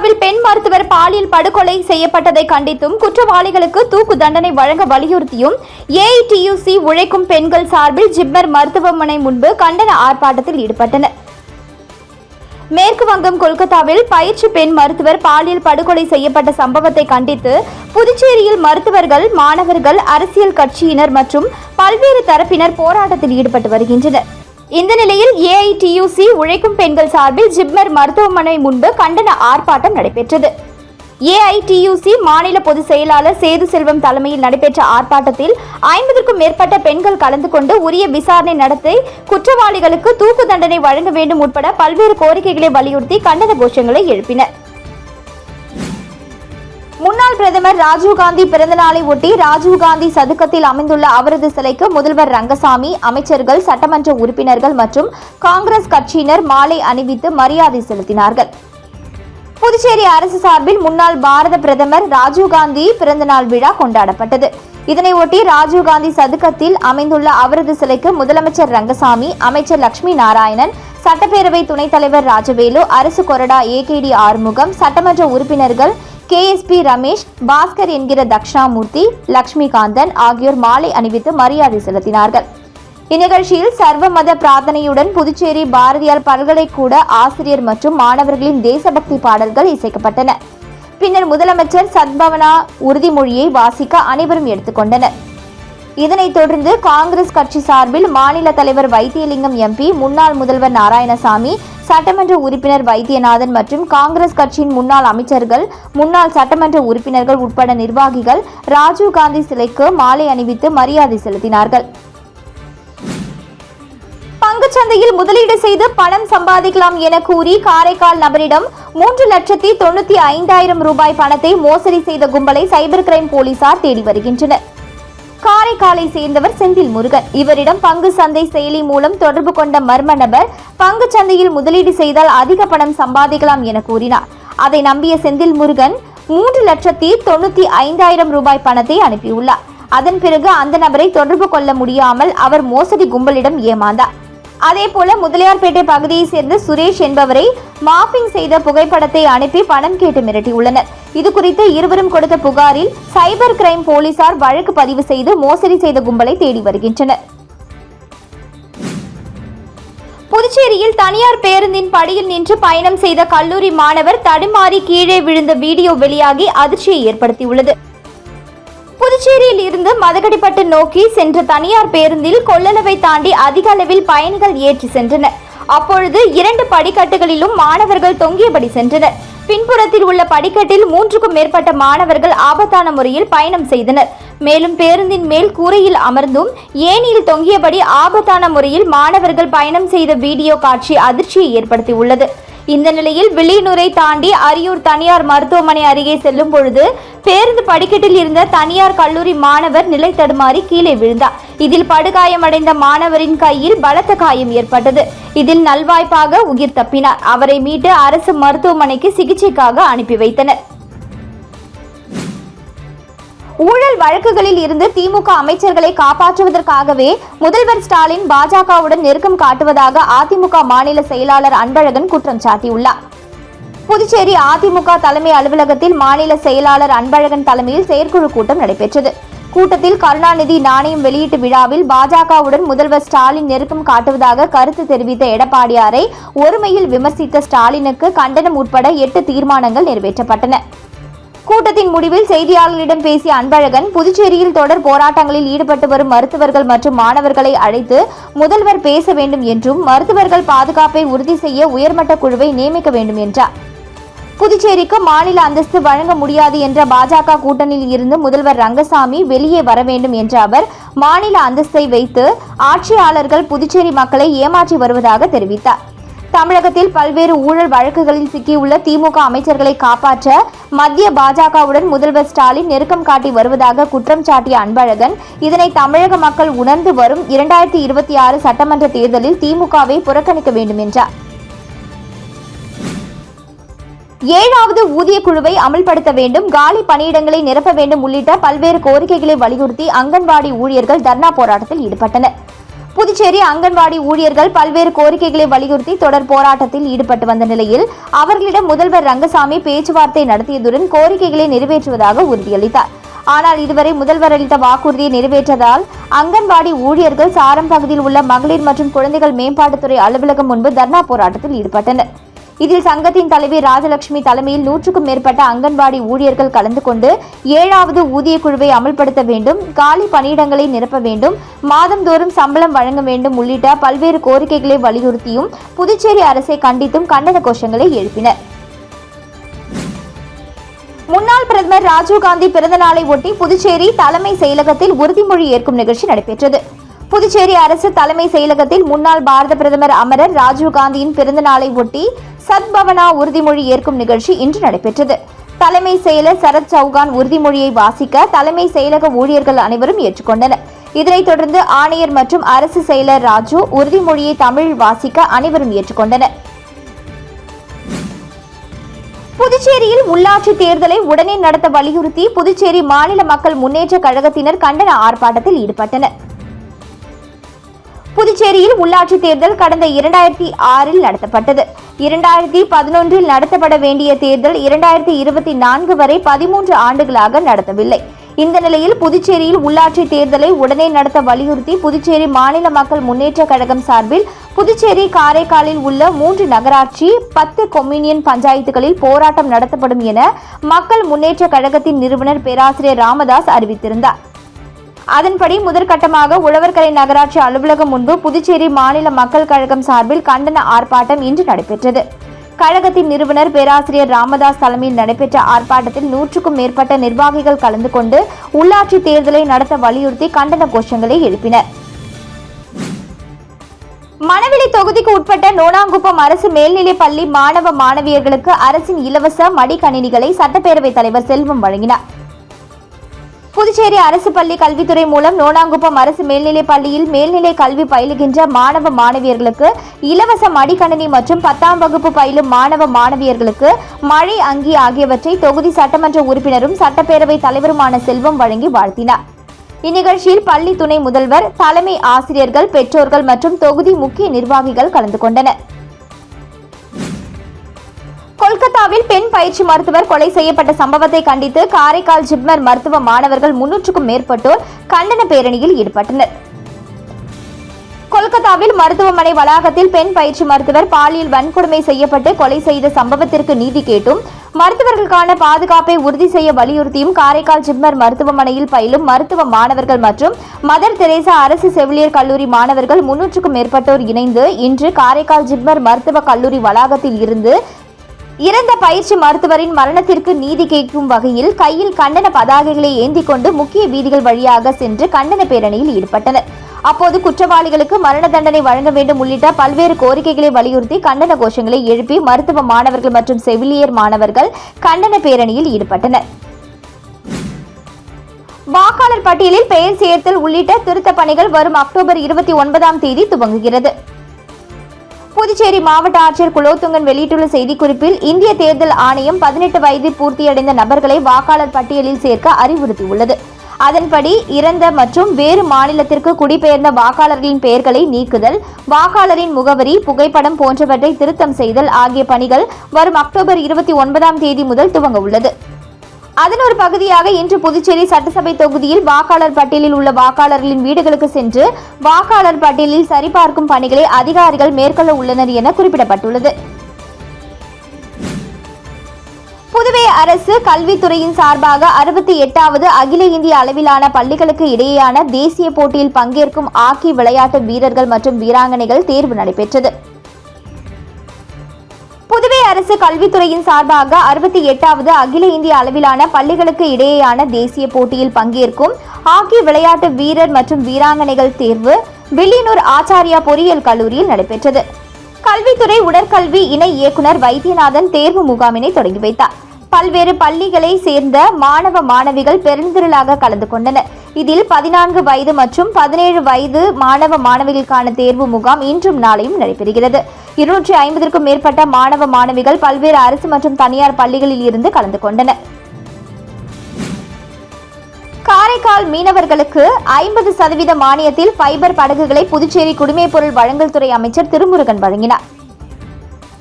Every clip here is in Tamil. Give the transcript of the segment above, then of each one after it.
கொல்கத்தாவில் பெண் மருத்துவர் பாலியல் படுகொலை செய்யப்பட்டதை கண்டித்தும் குற்றவாளிகளுக்கு தூக்கு தண்டனை வழங்க வலியுறுத்தியும் ஏஐடியூசி உழைக்கும் பெண்கள் சார்பில் ஜிப்மர் மருத்துவமனை முன்பு கண்டன ஆர்ப்பாட்டத்தில் ஈடுபட்டனர். மேற்கு வங்கம் கொல்கத்தாவில் பயிற்சி பெண் மருத்துவர் பாலியல் படுகொலை செய்யப்பட்ட சம்பவத்தை கண்டித்து புதுச்சேரியில் மருத்துவர்கள் மாணவர்கள் அரசியல் கட்சியினர் மற்றும் பல்வேறு தரப்பினர் போராட்டத்தில் ஈடுபட்டு வருகின்றனர். இந்த நிலையில் ஏஐடியூசி உழைக்கும் பெண்கள் சார்பில் ஜிப்மர் மருத்துவமனை முன்பு கண்டன ஆர்ப்பாட்டம் நடைபெற்றது. ஏஐடியூசி மாநில பொதுச் செயலாளர் சேது செல்வம் தலைமையில் நடைபெற்ற ஆர்ப்பாட்டத்தில் ஐம்பதுக்கும் மேற்பட்ட பெண்கள் கலந்து கொண்டு உரிய விசாரணை நடத்தி குற்றவாளிகளுக்கு தூக்கு தண்டனை வழங்க வேண்டும் உட்பட பல்வேறு கோரிக்கைகளை வலியுறுத்தி கண்டன கோஷங்களை எழுப்பினர். பிரதமர் ராஜீவ்காந்தி பிறந்தநாளை ஒட்டி ராஜீவ்காந்தி சதுக்கத்தில் அமைந்துள்ள அவரது சிலைக்கு முதல்வர் ரங்கசாமி அமைச்சர்கள் சட்டமன்ற உறுப்பினர்கள் மற்றும் காங்கிரஸ் கட்சியினர் மாலை அணிவித்து மரியாதை செலுத்தினார்கள். புதுச்சேரி அரசு சார்பில் முன்னாள் பாரத பிரதமர் ராஜீவ்காந்தி பிறந்தநாள் விழா கொண்டாடப்பட்டது. இதனையொட்டி ராஜீவ்காந்தி சதுக்கத்தில் அமைந்துள்ள அவரது சிலைக்கு முதலமைச்சர் ரங்கசாமி அமைச்சர் லட்சுமி நாராயணன் சட்டப்பேரவை துணைத் தலைவர் ராஜவேலு அரசு கொறடா ஏகேடி ஆறுமுகம் சட்டமன்ற உறுப்பினர்கள் கேஎஸ்பி ரமேஷ் பாஸ்கர் என்கிற தக்ஷணாமூர்த்தி லக்ஷ்மிகாந்தன் ஆகியோர் மாலை அணிவித்து மரியாதை செலுத்தினார்கள். இந்நிகழ்ச்சியில் சர்வ மத பிரார்த்தனையுடன் புதுச்சேரி பாரதியார் பல்கலைக்கூட ஆசிரியர் மற்றும் மாணவர்களின் தேசபக்தி பாடல்கள் இசைக்கப்பட்டன. பின்னர் முதலமைச்சர் சத்பவனா உறுதிமொழியை வாசிக்க அனைவரும் எடுத்துக்கொண்டனர். இதனைத் தொடர்ந்து காங்கிரஸ் கட்சி சார்பில் மாநில தலைவர் வைத்தியலிங்கம் எம்பி முன்னாள் முதல்வர் நாராயணசாமி சட்டமன்ற உறுப்பினர் வைத்தியநாதன் மற்றும் காங்கிரஸ் கட்சியின் முன்னாள் அமைச்சர்கள் முன்னாள் சட்டமன்ற உறுப்பினர்கள் உட்பட நிர்வாகிகள் ராஜீவ்காந்தி சிலைக்கு மாலை அணிவித்து மரியாதை செலுத்தினார்கள். பங்குச்சந்தையில் முதலீடு செய்து பணம் சம்பாதிக்கலாம் என கூறி காரைக்கால் நபரிடம் மூன்று லட்சத்தி தொண்ணூத்தி ஐந்தாயிரம் ரூபாய் பணத்தை மோசடி செய்த கும்பலை சைபர் கிரைம் போலீசார் தேடி வருகின்றனர். காரைக்காலை சேர்ந்தவர் செந்தில் முருகன். இவரிடம் பங்கு சந்தை செயலி மூலம் தொடர்பு கொண்ட மர்ம நபர் பங்கு சந்தையில் முதலீடு செய்தால் அதிக பணம் சம்பாதிக்கலாம் என கூறினார். அதை நம்பிய செந்தில் முருகன் மூன்று லட்சத்தி தொண்ணூத்தி ஐந்தாயிரம் ரூபாய் பணத்தை அனுப்பியுள்ளார். அதன் பிறகு அந்த நபரை தொடர்பு கொள்ள முடியாமல் அவர் மோசடி கும்பலிடம் ஏமாந்தார். அதேபோல முதலியார்பேட்டை பகுதியைச் சேர்ந்த சுரேஷ் என்பவரை மாஃபிங் செய்த புகைப்படத்தை அனுப்பி பணம் கேட்டு மிரட்டியுள்ளனர். இது குறித்து இருவரும் கொடுத்த புகாரில் சைபர் கிரைம் போலீசார் வழக்கு பதிவு செய்து மோசடி செய்த கும்பலை தேடி வருகின்றனர். புதுச்சேரியில் தனியார் பேருந்தின் படியில் நின்று பயணம் செய்த கல்லூரி மாணவர் தடுமாறி கீழே விழுந்த வீடியோ வெளியாகி அதிர்ச்சியை ஏற்படுத்தியுள்ளது. புதுச்சேரியில் இருந்து மதகடிப்பட்டு நோக்கி சென்ற தனியார் பேருந்தில் கொள்ளளவை தாண்டி அதிக அளவில் பயணிகள் ஏற்றி சென்றனர். அப்பொழுது இரண்டு படிக்கட்டுகளிலும் மாணவர்கள் தொங்கியபடி சென்றனர். பின்புறத்தில் உள்ள படிக்கட்டில் மூன்றுக்கும் மேற்பட்ட மாணவர்கள் ஆபத்தான முறையில் பயணம் செய்தனர். மேலும் பேருந்தின் மேல் கூரையில் அமர்ந்தும் ஏனியில் தொங்கியபடி ஆபத்தான முறையில் மாணவர்கள் பயணம் செய்த வீடியோ காட்சி அதிர்ச்சியை ஏற்படுத்தியுள்ளது. இந்த நிலையில் வில்லியனூரை தாண்டி அரியூர் தனியார் மருத்துவமனை அருகே செல்லும் பொழுது பேருந்து படிக்கட்டில் இருந்த தனியார் கல்லூரி மாணவர் நிலை தடுமாறி கீழே விழுந்தார். இதில் படுகாயமடைந்த மாணவரின் கையில் பலத்த காயம் ஏற்பட்டது. இதில் நல்வாய்ப்பாக உயிர் தப்பினார். அவரை மீட்டு அரசு மருத்துவமனைக்கு சிகிச்சைக்காக அனுப்பி வைத்தனர். ஊழல் வழக்குகளில் இருந்து திமுக அமைச்சர்களை காப்பாற்றுவதற்காகவே முதல்வர் ஸ்டாலின் பாஜகவுடன் நெருக்கம் காட்டுவதாக அதிமுக மாநில செயலாளர் அன்பழகன் குற்றம் சாட்டியுள்ளார். புதுச்சேரி அதிமுக தலைமை அலுவலகத்தில் மாநில செயலாளர் அன்பழகன் தலைமையில் செயற்குழு கூட்டம் நடைபெற்றது. கூட்டத்தில் கருணாநிதி நாணயம் வெளியீட்டு விழாவில் பாஜகவுடன் முதல்வர் ஸ்டாலின் நெருக்கம் காட்டுவதாக கருத்து தெரிவித்த எடப்பாடியாரை ஒருமையில் விமர்சித்த ஸ்டாலினுக்கு கண்டனம் உட்பட எட்டு தீர்மானங்கள் நிறைவேற்றப்பட்டன. கூட்டத்தின் முடிவில் செய்தியாளர்களிடம் பேசிய அன்பழகன் புதுச்சேரியில் தொடர் போராட்டங்களில் ஈடுபட்டு வரும் மருத்துவர்கள் மற்றும் மாணவர்களை அழைத்து முதல்வர் பேச வேண்டும் என்றும் மருத்துவர்கள் பாதுகாப்பை உறுதி செய்ய உயர்மட்ட குழுவை நியமிக்க வேண்டும் என்றார். புதுச்சேரிக்கு மாநில அந்தஸ்து வழங்க முடியாது என்ற பாஜக கூட்டணியில் இருந்து முதல்வர் ரங்கசாமி வெளியே வர வேண்டும் என்ற அவர் மாநில அந்தஸ்தை வைத்து ஆட்சியாளர்கள் புதுச்சேரி மக்களை ஏமாற்றி வருவதாக தெரிவித்தார். தமிழகத்தில் பல்வேறு ஊழல் வழக்குகளில் சிக்கியுள்ள திமுக அமைச்சர்களை காப்பாற்ற மத்திய பாஜகவுடன் முதல்வர் ஸ்டாலின் நெருக்கம் காட்டி வருவதாக குற்றம் சாட்டிய அன்பழகன் இதனை தமிழக மக்கள் உணர்ந்து வரும் இரண்டாயிரத்தி இருபத்தி ஆறு சட்டமன்ற தேர்தலில் திமுகவை புறக்கணிக்க வேண்டும் என்றார். ஏழாவது ஊதிய குழுவை அமல்படுத்த வேண்டும் காலி பணியிடங்களை நிரப்ப வேண்டும் உள்ளிட்ட பல்வேறு கோரிக்கைகளை வலியுறுத்தி அங்கன்வாடி ஊழியர்கள் தர்ணா போராட்டத்தில் ஈடுபட்டனர். புதுச்சேரி அங்கன்வாடி ஊழியர்கள் பல்வேறு கோரிக்கைகளை வலியுறுத்தி தொடர் போராட்டத்தில் ஈடுபட்டு வந்த நிலையில் அவர்களிடம் முதல்வர் ரங்கசாமி பேச்சுவார்த்தை நடத்தியதுடன் கோரிக்கைகளை நிறைவேற்றுவதாக உறுதியளித்தார். ஆனால் இதுவரை முதல்வர் அளித்த வாக்குறுதியை நிறைவேற்றதால் அங்கன்வாடி ஊழியர்கள் சாரம் பகுதியில் உள்ள மகளிர் மற்றும் குழந்தைகள் மேம்பாட்டுத்துறை அலுவலகம் முன்பு தர்ணா போராட்டத்தில் ஈடுபட்டனர். இதில் சங்கத்தின் தலைவி ராஜலட்சுமி தலைமையில் நூற்றுக்கும் மேற்பட்ட அங்கன்வாடி ஊழியர்கள் கலந்து கொண்டு ஏழாவது ஊதிய குழுவை அமல்படுத்த வேண்டும் காலி பணியிடங்களை நிரப்ப வேண்டும் மாதந்தோறும் சம்பளம் வழங்க வேண்டும் உள்ளிட்ட பல்வேறு கோரிக்கைகளை வலியுறுத்தியும் புதுச்சேரி அரசை கண்டித்தும் கண்டன கோஷங்களை எழுப்பினர். முன்னாள் பிரதமர் ராஜீவ்காந்தி பிறந்த நாளை ஒட்டி புதுச்சேரி தலைமை செயலகத்தில் உறுதிமொழி ஏற்கும் நிகழ்ச்சி நடைபெற்றது. புதுச்சேரி அரசு தலைமை செயலகத்தில் முன்னாள் பாரத பிரதமர் அமரர் ராஜீவ்காந்தியின் பிறந்த நாளை ஒட்டி சத்பவனா உறுதிமொழி ஏற்கும் நிகழ்ச்சி இன்று நடைபெற்றது. தலைமை செயலர் சரத் சௌகான் உறுதிமொழியை வாசிக்க தலைமை செயலக ஊழியர்கள் அனைவரும் ஏற்றுக்கொண்டனர். இதனைத் தொடர்ந்து ஆணையர் மற்றும் அரசு செயலர் ராஜு உறுதிமொழியை தமிழில் வாசிக்க அனைவரும் ஏற்றுக்கொண்டனர். புதுச்சேரியில் உள்ளாட்சி தேர்தலை உடனே நடத்த வலியுறுத்தி புதுச்சேரி மாநில மக்கள் முன்னேற்ற கழகத்தினர் கண்டன ஆர்ப்பாட்டத்தில் ஈடுபட்டனர். புதுச்சேரியில் உள்ளாட்சி தேர்தல் கடந்த இரண்டாயிரத்தி ஆறில் நடத்தப்பட்டது. இரண்டாயிரத்தி பதினொன்றில் நடத்தப்பட வேண்டிய தேர்தல் இரண்டாயிரத்தி இருபத்தி நான்கு வரை பதிமூன்று ஆண்டுகளாக நடத்தவில்லை. இந்த நிலையில் புதுச்சேரியில் உள்ளாட்சி தேர்தலை உடனே நடத்த வலியுறுத்தி புதுச்சேரி மாநில மக்கள் முன்னேற்ற கழகம் சார்பில் புதுச்சேரி காரைக்காலில் உள்ள மூன்று நகராட்சி பத்து கொம்யூனியன் பஞ்சாயத்துகளில் போராட்டம் நடத்தப்படும் என மக்கள் முன்னேற்ற கழகத்தின் நிறுவனர் பேராசிரியர் ராமதாஸ் அறிவித்திருந்தார். அதன்படி முதற்கட்டமாக உழவர்கரை நகராட்சி அலுவலகம் முன்பு புதுச்சேரி மாநில மக்கள் கழகம் சார்பில் கண்டன ஆர்ப்பாட்டம் இன்று நடைபெற்றது. கழகத்தின் நிறுவனர் பேராசிரியர் ராமதாஸ் தலைமையில் நடைபெற்ற ஆர்ப்பாட்டத்தில் நூற்றுக்கும் மேற்பட்ட நிர்வாகிகள் கலந்து கொண்டு உள்ளாட்சி தேர்தலை நடத்த வலியுறுத்தி கண்டன கோஷங்களை எழுப்பினர். மணவெளி தொகுதிக்கு உட்பட்ட நோனாங்குப்பம் அரசு மேல்நிலைப் பள்ளி மாணவ மாணவியர்களுக்கு அரசின் இலவச மடிக்கணினிகளை சட்டப்பேரவைத் தலைவர் செல்வம் வழங்கினார். புதுச்சேரி அரசு பள்ளி கல்வித்துறை மூலம் நோனாங்குப்பம் அரசு மேல்நிலைப் பள்ளியில் மேல்நிலை கல்வி பயிலுகின்ற மாணவ மாணவியர்களுக்கு இலவச மடிக்கணினி மற்றும் பத்தாம் வகுப்பு பயிலும் மாணவ மாணவியர்களுக்கு மழை அங்கி ஆகியவற்றை தொகுதி சட்டமன்ற உறுப்பினரும் சட்டப்பேரவை தலைவருமான செல்வம் வழங்கி வாழ்த்தினார். இந்நிகழ்ச்சியில் பள்ளி துணை முதல்வர் தலைமை ஆசிரியர்கள் பெற்றோர்கள் மற்றும் தொகுதி முக்கிய நிர்வாகிகள் கலந்து கொண்டனர். கொல்கத்தாவில் பெண் பயிற்சி மருத்துவர் கொலை செய்யப்பட்ட சம்பவத்தை கண்டித்து காரைக்கால் ஜிப்மர் மருத்துவ மாணவர்கள் முன்னூற்றுக்கும் மேற்பட்டோர் கண்டன பேரணியில் ஈடுபட்டனர். கொல்கத்தாவில் மருத்துவமனை வளாகத்தில் பெண் பயிற்சி மருத்துவர் பாலியல் வன்கொடுமை செய்யப்பட்டு கொலை செய்த சம்பவத்திற்கு நீதி கேட்டும். மருத்துவர்களுக்கான பாதுகாப்பை உறுதி செய்ய வலியுறுத்தியும் காரைக்கால் ஜிப்மர் மருத்துவமனையில் பயிலும் மருத்துவ மாணவர்கள் மற்றும் மதர் தெரேசா அரசு செவிலியர் கல்லூரி மாணவர்கள் முன்னூற்றுக்கும் மேற்பட்டோர் இணைந்து இன்று காரைக்கால் ஜிப்மர் மருத்துவக் கல்லூரி வளாகத்தில் இருந்து இறந்த பயிற்சி மருத்துவரின் மரணத்திற்கு நீதி கேட்கும் வகையில் கையில் கண்டன பதாகைகளை ஏந்தி கொண்டு முக்கிய வீதிகள் வழியாக சென்று கண்டன பேரணியில் ஈடுபட்டனர். அப்போது குற்றவாளிகளுக்கு மரண தண்டனை வழங்க வேண்டும் உள்ளிட்ட பல்வேறு கோரிக்கைகளை வலியுறுத்தி கண்டன கோஷங்களை எழுப்பி மருத்துவ மாணவர்கள் மற்றும் செவிலியர் மாணவர்கள் கண்டன பேரணியில் ஈடுபட்டனர். வாக்காளர் பட்டியலில் பெயர் சேர்த்தல் உள்ளிட்ட திருத்தப் பணிகள் வரும் அக்டோபர் இருபத்தி ஒன்பதாம் தேதி துவங்குகிறது. புதுச்சேரி மாவட்ட ஆட்சியர் குலோத்துங்கன் வெளியிட்டுள்ள செய்திக்குறிப்பில் இந்திய தேர்தல் ஆணையம் பதினெட்டு வயது பூர்த்தியடைந்த நபர்களை வாக்காளர் பட்டியலில் சேர்க்க அறிவுறுத்தியுள்ளது. அதன்படி இறந்த மற்றும் வேறு மாநிலத்திற்கு குடிபெயர்ந்த வாக்காளர்களின் பெயர்களை நீக்குதல் வாக்காளரின் முகவரி புகைப்படம் போன்றவற்றை திருத்தம் செய்தல் ஆகிய பணிகள் வரும் அக்டோபர் இருபத்தி ஒன்பதாம் தேதி முதல் துவங்க உள்ளது. அதன் ஒரு பகுதியாக இன்று புதுச்சேரி சட்டசபை தொகுதியில் வாக்காளர் பட்டியலில் உள்ள வாக்காளர்களின் வீடுகளுக்கு சென்று வாக்காளர் பட்டியலில் சரிபார்க்கும் பணிகளை அதிகாரிகள் மேற்கொள்ள உள்ளனர் என குறிப்பிடப்பட்டுள்ளது. புதுவை அரசு கல்வித்துறையின் சார்பாக அறுபத்தி எட்டாவது அகில இந்திய அளவிலான பள்ளிகளுக்கு இடையேயான தேசிய போட்டியில் பங்கேற்கும் ஆக்கி விளையாட்டு வீரர்கள் மற்றும் வீராங்கனைகள் தேர்வு நடைபெற்றது. புதுவை அரசு கல்வித்துறையின் சார்பாக அறுபத்தி எட்டாவது அகில இந்திய அளவிலான பள்ளிகளுக்கு இடையேயான தேசிய போட்டியில் பங்கேற்கும் ஹாக்கி விளையாட்டு வீரர் மற்றும் வீராங்கனைகள் தேர்வு வில்லியனூர் ஆச்சாரியா பொறியியல் கல்லூரியில் நடைபெற்றது. கல்வித்துறை உடற்கல்வி இணை இயக்குனர் வைத்தியநாதன் தேர்வு முகாமினை தொடங்கி வைத்தார். பல்வேறு பள்ளிகளை சேர்ந்த மாணவ மாணவிகள் பெருந்திரளாக கலந்து கொண்டனர். இதில் பதினான்கு வயது மற்றும் பதினேழு வயது மாணவ மாணவிகளுக்கான தேர்வு முகாம் இன்றும் நாளையும் நடைபெறுகிறது. இருநூற்றி ஐம்பதற்கும் மேற்பட்ட மாணவ மாணவிகள் பல்வேறு அரசு மற்றும் தனியார் பள்ளிகளில் இருந்து கலந்து கொண்டனர். காரைக்கால் மீனவர்களுக்கு ஐம்பது சதவீத மானியத்தில் ஃபைபர் படகுகளை புதுச்சேரி குடிமைப்பொருள் வழங்கல் துறை அமைச்சர் திருமுருகன் வழங்கினார்.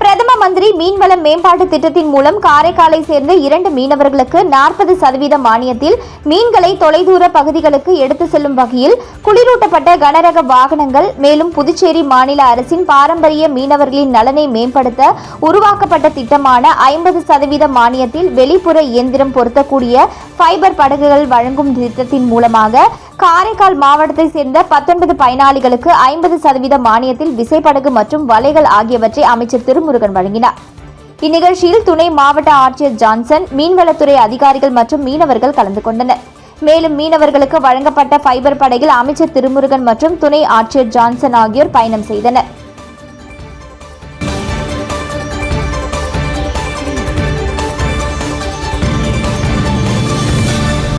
பிரதம மந்திரி மீன்வள மேம்பாட்டு திட்டத்தின் மூலம் காரைக்காலை சேர்ந்த இரண்டு மீனவர்களுக்கு நாற்பது சதவீத மானியத்தில் மீன்களை தொலைதூர பகுதிகளுக்கு எடுத்து செல்லும் வகையில் குளிரூட்டப்பட்ட கனரக வாகனங்கள் மேலும் புதுச்சேரி மாநில அரசின் பாரம்பரிய மீனவர்களின் நலனை மேம்படுத்த உருவாக்கப்பட்ட திட்டமான ஐம்பது சதவீத மானியத்தில் வெளிப்புற இயந்திரம் பொருத்தக்கூடிய ஃபைபர் படகுகள் வழங்கும் திட்டத்தின் மூலமாக காரைக்கால் மாவட்டத்தை சேர்ந்த பத்தொன்பது பயனாளிகளுக்கு ஐம்பது சதவீத மானியத்தில் விசைப்படகு மற்றும் வலைகள் ஆகியவற்றை அமைச்சர் திருமுருகன் வழங்கினார். இந்நிகழ்ச்சியில் துணை மாவட்ட ஆட்சியர் ஜான்சன் மீன்வளத்துறை அதிகாரிகள் மற்றும் மீனவர்கள் கலந்து கொண்டனர். மேலும் மீனவர்களுக்கு வழங்கப்பட்ட ஃபைபர் படகில் அமைச்சர் திருமுருகன் மற்றும் துணை ஆட்சியர் ஜான்சன் ஆகியோர் பயணம் செய்தனர்.